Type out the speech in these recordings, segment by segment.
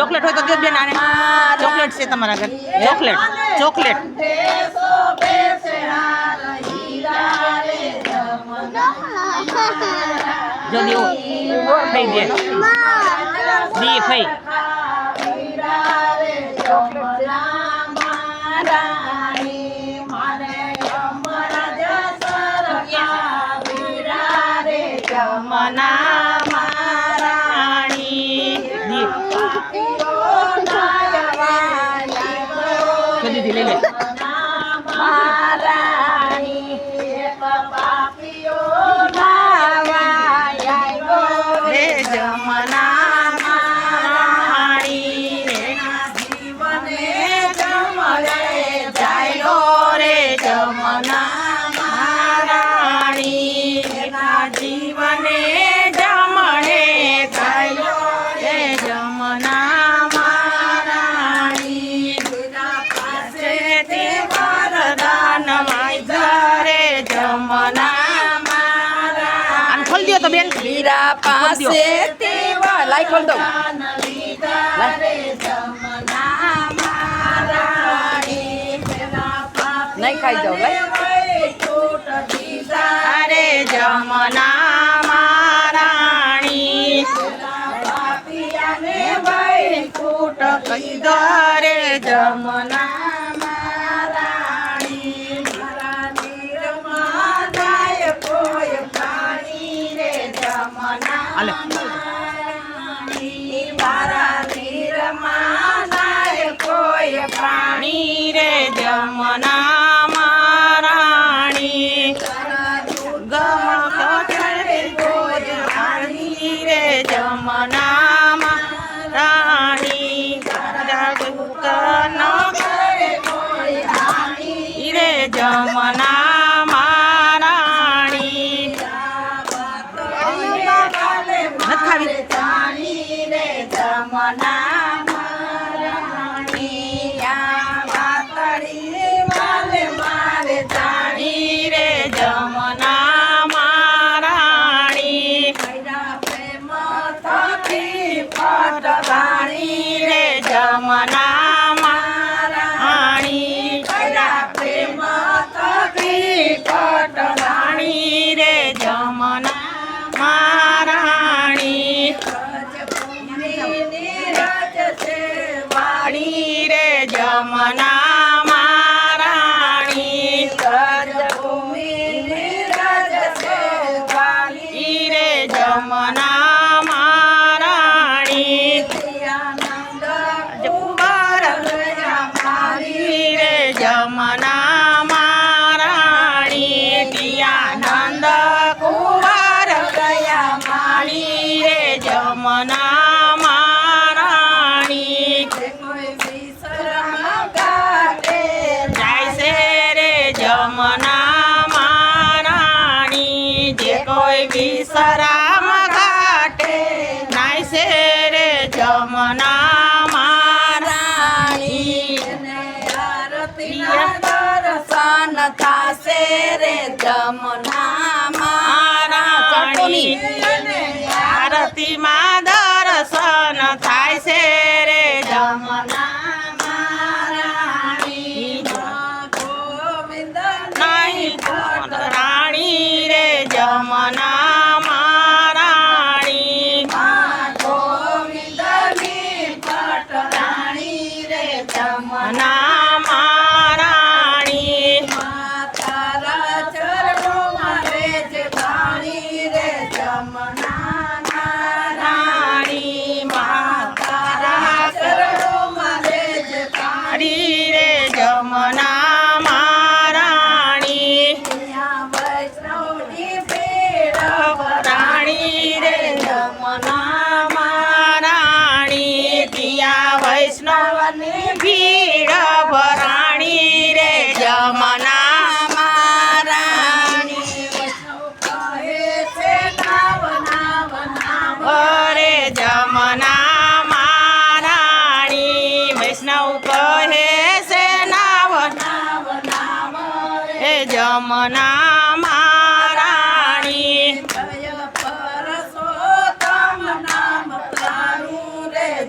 Chocolate હોય તો દો બેન આને ચોકલેટ છે તમારા ઘર ચોકલેટ ચોકલેટ જો દેવો થઈ દે દી ફઈ Dile, વીરા પાસે તેવા લાઈ ખોલ દઉં નહીં ખાઈ જાઓ અરે જમના મહારાણી દો રે જમના. હાલે પ્રાણી રે જમના નથી રે રાણી જમના મહારાણી ઈ રે જમના જમના મહારાણી દર્શન થાશે રે જમના મારા આરતીમાં જમના મહારાણી.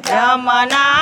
જમના